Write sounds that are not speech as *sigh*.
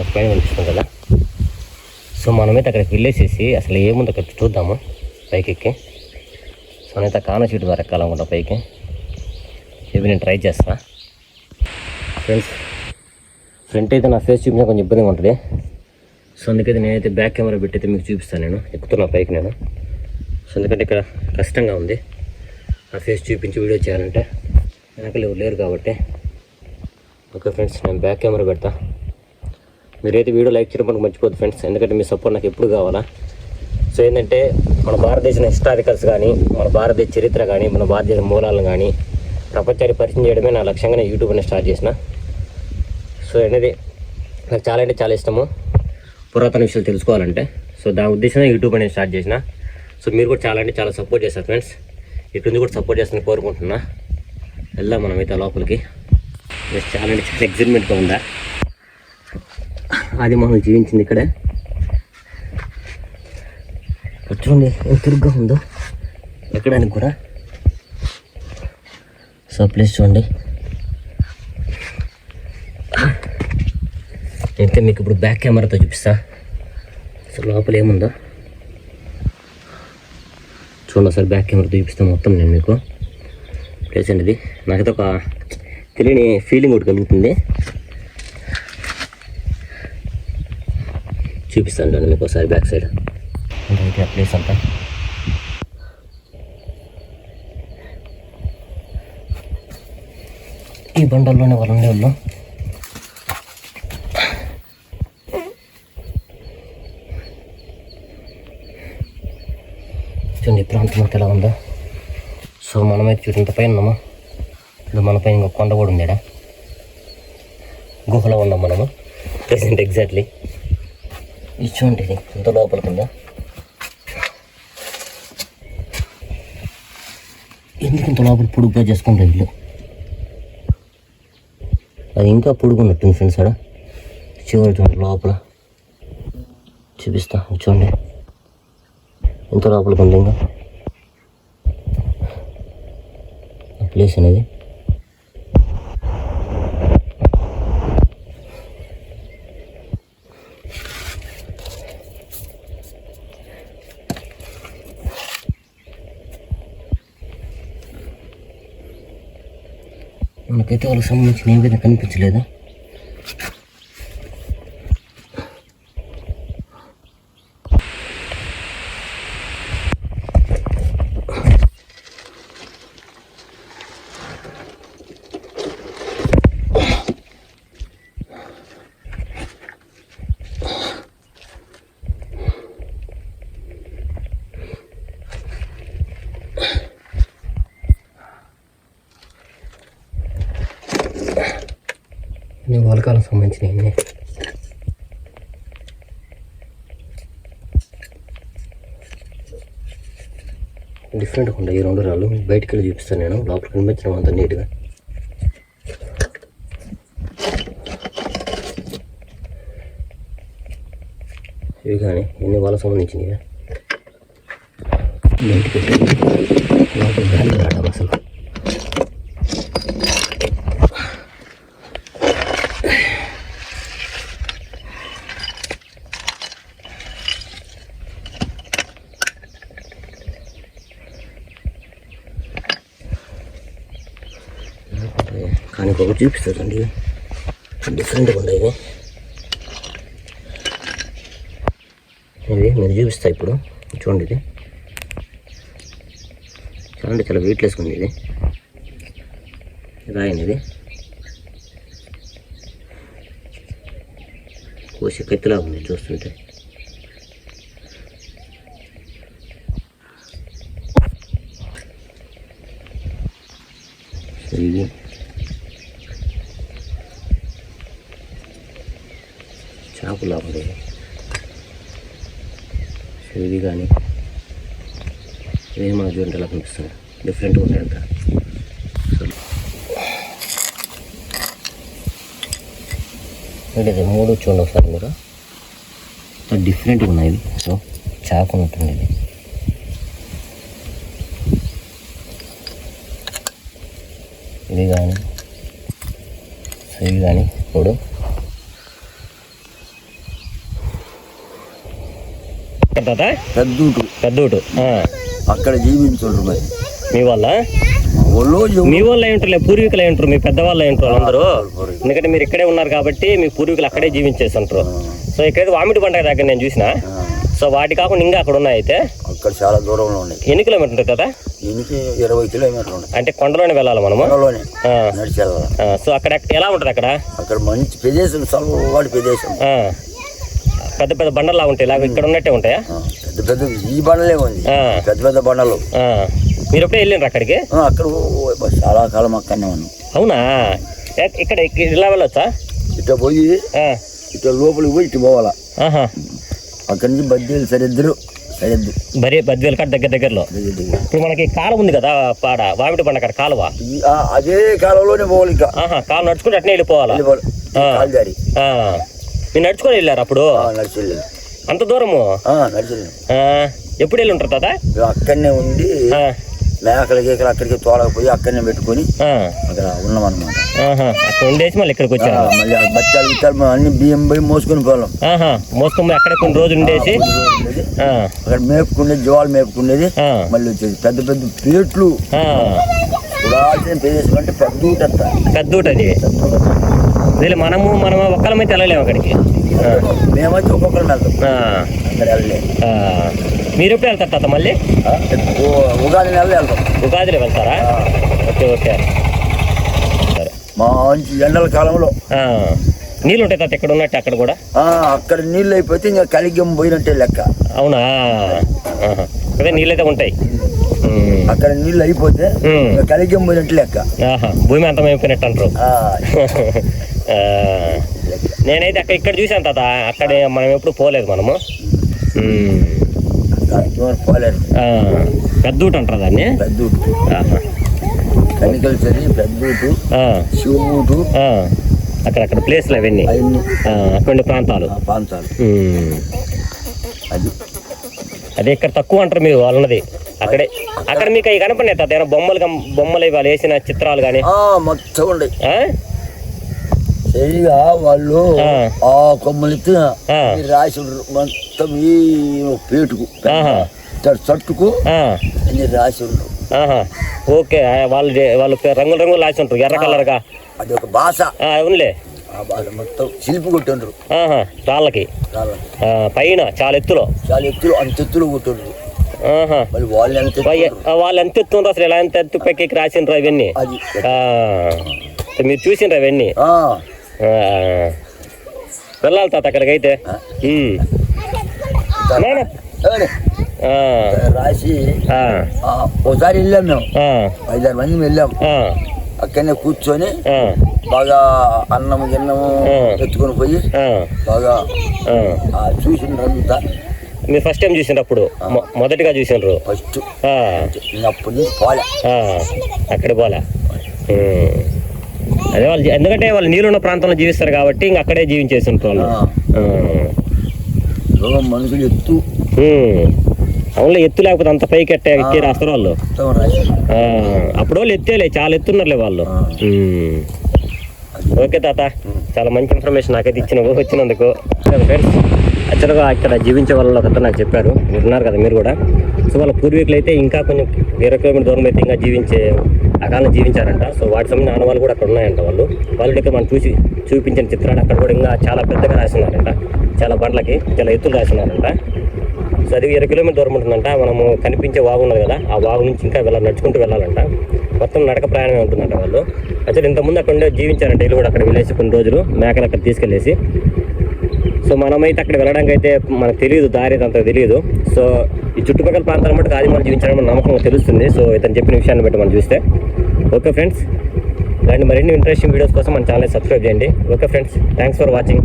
కదా పైన కనిపిస్తుంది కదా. సో మనమైతే అక్కడికి వెళ్ళేసేసి అసలు ఏముంది అక్కడ చూద్దాము పైకి ఎక్కి. సో నేనైతే కాన సీటు ద్వారా ఎక్కాలనుకుంటా పైకి. ఇవి నేను ట్రై చేస్తా. ఫ్రెండ్స్ ఫ్రంట్ అయితే నా ఫేస్ చూపించిన కొంచెం ఇబ్బందిగా ఉంటుంది. సో అందుకైతే నేనైతే బ్యాక్ కెమెరా పెట్టి అయితే మీకు చూపిస్తాను నేను. ఎక్కుతున్నా పైకి నేను. సో ఎందుకంటే ఇక్కడ కష్టంగా ఉంది. నా ఫేస్ చూపించి వీడియో చేయాలంటే వెనకలు లేరు కాబట్టి. ఓకే ఫ్రెండ్స్ నేను బ్యాక్ కెమెరా పెడతా. మీరైతే వీడియో లైక్ చేయడం మనకు మర్చిపోద్దు ఫ్రెండ్స్. ఎందుకంటే మీ సపోర్ట్ నాకు ఎప్పుడు కావాలా? సో ఏంటంటే మన భారతదేశం హిస్టారికల్స్ కానీ మన భారతదేశ చరిత్ర కానీ మన భారతదేశ మూలాలను కానీ ప్రపంచాన్ని పరిచయం చేయడమే నా లక్ష్యంగా నేను యూట్యూబ్ అనేది స్టార్ట్ చేసిన. సో అనేది నాకు చాలా అంటే చాలా ఇష్టము. పురాతన విషయాలు తెలుసుకోవాలంటే. సో దాని ఉద్దేశంగా యూట్యూబ్ అనేది స్టార్ట్ చేసిన. సో మీరు కూడా చాలా అంటే చాలా సపోర్ట్ చేస్తారు ఫ్రెండ్స్. ఇటు నుంచి కూడా సపోర్ట్ చేస్తాను కోరుకుంటున్నా. వెళ్దాం మనమైతే లోపలికి. చాలా అంటే చాలా ఎగ్జైట్మెంట్గా ఉందా? అది మనం జీవించింది ఇక్కడే. ఇక్కడ చూడండి ఎంత ఉందో. ఎక్కడానికి కూడా. సో ప్లీజ్ చూడండి. అయితే మీకు ఇప్పుడు బ్యాక్ కెమెరాతో చూపిస్తా. సో లోపల ఏముందో. చూడండి సార్ బ్యాక్ కెమెరాతో చూపిస్తా మొత్తం నేను మీకు. ప్లేస్ అండి ఇది. నాకైతే ఒక తెలియని ఫీలింగ్ ఒకటి కలుగుతుంది. చూపిస్తాను చూడండి మీకు ఒకసారి బ్యాక్ సైడ్. అయితే ఆ ప్లేస్ అంతా. ఈ బండల్లోనే వాళ్ళు ఉండేవాళ్ళు చూడండి ప్రాంతం అంతా ఎలా ఉందో. సో మనమైతే చూడంత పైన ఉన్నామా? ఇది మన పైన ఇంకా కొండ కూడా ఉంది గుహలో ఉన్నాం మనము. ప్రెసెంట్ ఎగ్జాక్ట్లీ ఇది చూడండి ఇది. ఇంత లోపలికి ఉందా ఎందుకు ఇంత లోపల పొడుగ్గా చేసుకుంటారు ఇల్లు? అది ఇంకా పొడుగున్నట్టుంది ఫ్రెండ్స్ ఆడ. చివరి చూడండి లోపల. చూపిస్తా చూడండి ఎంత లోపలికి ఉంది ఇంకా. ఆ ప్లేస్ అనేది. మనకైతే వాళ్ళకి సంబంధించిన ఏమైనా కనిపించలేదా? నేను వాళ్ళకాలకు సంబంధించినవి డిఫరెంట్గా ఉంటాయి ఈ రెండు రాళ్ళు. బయటికి వెళ్ళి చూపిస్తాను నేను. లోపల కనిపించడం అంత నీట్గా. ఇవి కానీ ఎన్ని వాళ్ళకి సంబంధించినవి. బయటికి వెళ్ళి లోపల గాలి రావడం అసలు. కానీ ఒకటి చూపిస్తుందండి డిఫరెంట్గా ఉండేవి ఇది మీరు చూపిస్తా ఇప్పుడు. చూడండి ఇది. చూడండి చాలా వెయిట్లెస్ ఉంది ఇది. రాయండి ఇది. కోసి కత్తిలా ఉంది చూస్తుంటే. ఇది. చాకులా సో ఇది కానీ ఇవి మనకు చూడండి ఎలా కనిపిస్తుంది డిఫరెంట్గా ఉన్నాయి ఇది మూడు చూడండి ఒకసారి మీరు. డిఫరెంట్గా ఉన్నాయి. సో చాకు ఉంటుంది ఇది ఇది కానీ సో ఇవి కానీ ఇప్పుడు తాత పెద్దూటు. పెద్దోటు. అక్కడ జీవించుండ్రు మరి. మీ వల్ల మీ వాళ్ళు అయి పూర్వీకులు అయి ఉంటారు మీ పెద్దవాళ్ళు అయి ఉంటారు అందరూ? ఎందుకంటే మీరు ఇక్కడే ఉన్నారు కాబట్టి మీ పూర్వీకులు అక్కడే జీవించేసి ఉంటారు సో ఇక్కడైతే వామిడి పండగ దగ్గర నేను చూసిన. సో వాటి కాకుండా ఇంకా అక్కడ ఉన్నాయి అయితే. అక్కడ చాలా దూరంలో ఉన్నాయి. ఎన్ని కిలోమీటర్ ఉంటుంది కదా ఇరవై కిలోమీటర్లు అంటే కొండలోనే వెళ్ళాలి మనము? సో అక్కడ ఎలా ఉంటుంది అక్కడ? అక్కడ మంచి ప్రదేశం చల్లవాడి ప్రదేశం. పెద్ద పెద్ద బండలా ఉంటాయి. ఇలాగ ఇక్కడ ఉన్నట్టే ఉంటాయా? పెద్ద పెద్ద ఈ బండలే ఉంది ఆ. పెద్ద పెద్ద బండలు. ఆ, మీరు ఎప్పుడే వెళ్ళిండ్రు అక్కడికి? ఆ, అక్కడ ఓ- చాలా కాలం అక్కడనే ఉన్నాం. అవునా? ఎక్- ఇక్కడ ఇక్కడ ఇలా వెళ్ళొచ్చా? ఇట పోయి ఆ, ఇట లోపలికి పోయి ఇటు పోవాలా. ఆహా. అక్కడి నుంచి బద్దీలు సరిద్దరు సరిద్దు. బరీ బద్వేలు కట్ దగ్గర దగ్గరలో. దగ్గర దగ్గర. ఇప్పుడు మనకి కాలువ ఉంది కదా పాడ వామిడి పండ అక్కడ కాలువ. అదే కాలంలోనే పోవాలి ఇంకా. ఆహా కాలు నడుచుకుంటే అట్నే వెళ్ళిపోవాలా? వెళ్ళిపోవాలి. ఈ ఆ. కాలు జారి. ఆ, మీరు నడుచుకొని వెళ్ళారు అప్పుడు? ఆ, నడిచి వెళ్ళాను. అంత దూరము? ఆ, నడిచి వెళ్ళాను. ఆ, ఎప్పుడు వెళ్ళి ఉంటారు తాత? అక్కడనే ఉండి మేకలు గీకలు అక్కడికి తోలకపోయి అక్కడనే పెట్టుకొని అక్కడ ఉన్నామన్నమాట. ఆహా, అక్కడ ఉండేసి మళ్ళీ ఇక్కడికి వచ్చారు? మళ్ళీ గిత్తాలు మేము అన్ని బియ్యం పోయి మోసుకొని ఆహా మోసుకొని అక్కడ కొన్ని రోజులు ఉండేసి? అక్కడ మేపుకునేది జవాలు మేపుకునేది. మళ్ళీ వచ్చేది పెద్ద పెద్ద ప్లేట్లు ఆ, చూడాల్సిన ప్రదేశం అంటే పెద్ద ఊటంతా పెద్ద ఊట అది వీళ్ళు మనము మనం ఒక్కలమైతే వెళ్ళలేము అక్కడికి. మేమైతే ఒక్కొక్కరు వెళ్తాం. మీరు ఎప్పుడు వెళ్తారు తాత మళ్ళీ? ఉగాది నెలలో వెళ్తాం. ఉగాదిలో వెళ్తారా? Okay okay. సరే. మంచి ఎండల కాలంలో. నీళ్ళు ఉంటాయి తాత ఇక్కడ ఉన్నట్టు అక్కడ కూడా? అక్కడ నీళ్ళు అయిపోతే ఇంకా కలిగం పోయినట్టే లెక్క. అవునా. అదే నీళ్ళైతే ఉంటాయి. ఉమ్. అక్కడ నీళ్ళు అయిపోతే కలిగం పోయినట్టు లెక్క. భూమి అంతం అయిపోయినట్టు అంటారు. *laughs* నేనైతే అక్కడ ఇక్కడ చూసాను తాత. అక్కడ మనం ఎప్పుడు పోలేదు మనము. పోలేదు. ఆ, పెద్ద ఊట అంటారు దాన్ని? పెద్ద ఊటు. ఆహా. కనికలు సరి పెద్ద ఊటు ఆ, శివూటు ఆ. అక్కడక్కడ ప్లేస్లు అవన్నీ. అటువంటి ప్రాంతాలు. ప్రాంతాలు. అది. అదే ఇక్కడ తక్కువ అంటారు మీరు వాళ్ళన్నది. అక్కడే. అక్కడ మీకు అవి కనపడినాయి తాత ఏమైనా బొమ్మలు బొమ్మలు ఇవాళ వేసిన చిత్రాలు కానీ మొత్తం ఉండే సరిగా వాళ్ళు? ఆ. కొమ్మలెత్తి ఆ. రాసి. మొత్తం ఈ పేటుకు చట్టుకు అన్ని రాసి ఉండ్రు ఓకే ఆ, వాళ్ళు వాళ్ళు పే- రంగులు రంగులు రాసి ఉంటారు ఎర్ర కలర్గా. అది ఒక భాష. అవునులే. మొత్తం కొట్టిండ్రు. ఆహా, రాళ్ళకి. పైన చాలా ఎత్తులో. చాలా ఎత్తులు అంత ఎత్తులు కొట్టిండ్రు. వాళ్ళు ఎంత వా- ఎత్తుండ్రు. ఆ, వాళ్ళు ఎంత ఎత్తుండ్రు అసలు? ఎలా ఎంత ఎత్తు పైకి రాసిండ్రు అవన్నీ? మీరు చూసిండ్రు అవన్నీ? ఆ, వెళ్ళాలి తాత అక్కడికి అయితే ఆ. ఉమ్. నాన్న. ఏలే, ఆ, రాసి ఒకసారి వెళ్ళాం మేము. ఐదారు మంది వెళ్ళాం. అక్కడనే కూర్చొని బాగా అన్నం గిన్నము. ఎత్తుకొని పోయి బాగా చూసిండ్రంతా. మీరు ఫస్ట్ టైం చూసినప్పుడు? మొ- మొదటిగా చూసినారు ఫస్ట్. నుంచి పోలే. అక్కడ పోలే. అదే వాళ్ళు ఎందుకంటే వాళ్ళు నీళ్ళున్న ప్రాంతంలో జీవిస్తారు కాబట్టి ఇంక అక్కడే జీవించేసి ఉంటారు. వాళ్ళు మనుషులు ఎత్తు. ఉమ్. అవునులే ఎత్తు లేకపోతే అంత పైకి ఎట్టే ఎక్కి రాస్తారు వాళ్ళు. అప్పుడు వాళ్ళు ఎత్తేలే చాలా ఎత్తున్నారులే వాళ్ళు. ఓకే తాత చాలా మంచి ఇన్ఫర్మేషన్ నాకైతే ఇచ్చిన వచ్చినందుకు. ఫ్రెండ్స్ యాక్చువల్గా ఇక్కడ జీవించే వాళ్ళు అతను నాకు చెప్పారు మీరు ఉన్నారు కదా మీరు కూడా. సో వాళ్ళ పూర్వీకులు అయితే ఇంకా కొంచెం వేరే కిలోమీటర్ దూరం అయితే ఇంకా జీవించే ఆ కాలం జీవించారంట. సో వాటి సంబంధించిన ఆనవాళ్ళు కూడా అక్కడ ఉన్నాయంట వాళ్ళు వాళ్ళకి మనం చూసి చూపించిన చిత్రాలు అక్కడ కూడా ఇంకా చాలా పెద్దగా రాసినారంట. చాలా బండ్లకి చాలా ఎత్తులు రాసినారంట. సో అది ఇరవై కిలోమీటర్ దూరం ఉంటుందంట. మనము కనిపించే వాగు ఉన్నది కదా ఆ వాగు నుంచి ఇంకా వెళ్ళాలి నడుచుకుంటూ వెళ్ళాలంట. మొత్తం నడక ప్రయాణమే ఉంటుందంట వాళ్ళు. అసలు ఇంతకుముందు అక్కడ ఉండే జీవించారంట. వీళ్ళు కూడా అక్కడ వెళ్ళేసి కొన్ని రోజులు మేకలు అక్కడ తీసుకెళ్ళేసి. సో మనమైతే అక్కడ వెళ్ళడానికి అయితే మనకు తెలియదు దారి అంత తెలియదు. సో ఈ చుట్టుపక్కల ప్రాంతాల మటుకు ఆదిమాలు జీవించడం నమ్మకం తెలుస్తుంది. సో ఇతను చెప్పిన విషయాన్ని బట్టి మనం చూస్తే. ఓకే ఫ్రెండ్స్ ఇలాంటి మరిన్ని ఇంట్రెస్టింగ్ వీడియోస్ కోసం మన ఛానల్ సబ్స్క్రైబ్ చేయండి. Okay friends thanks for watching.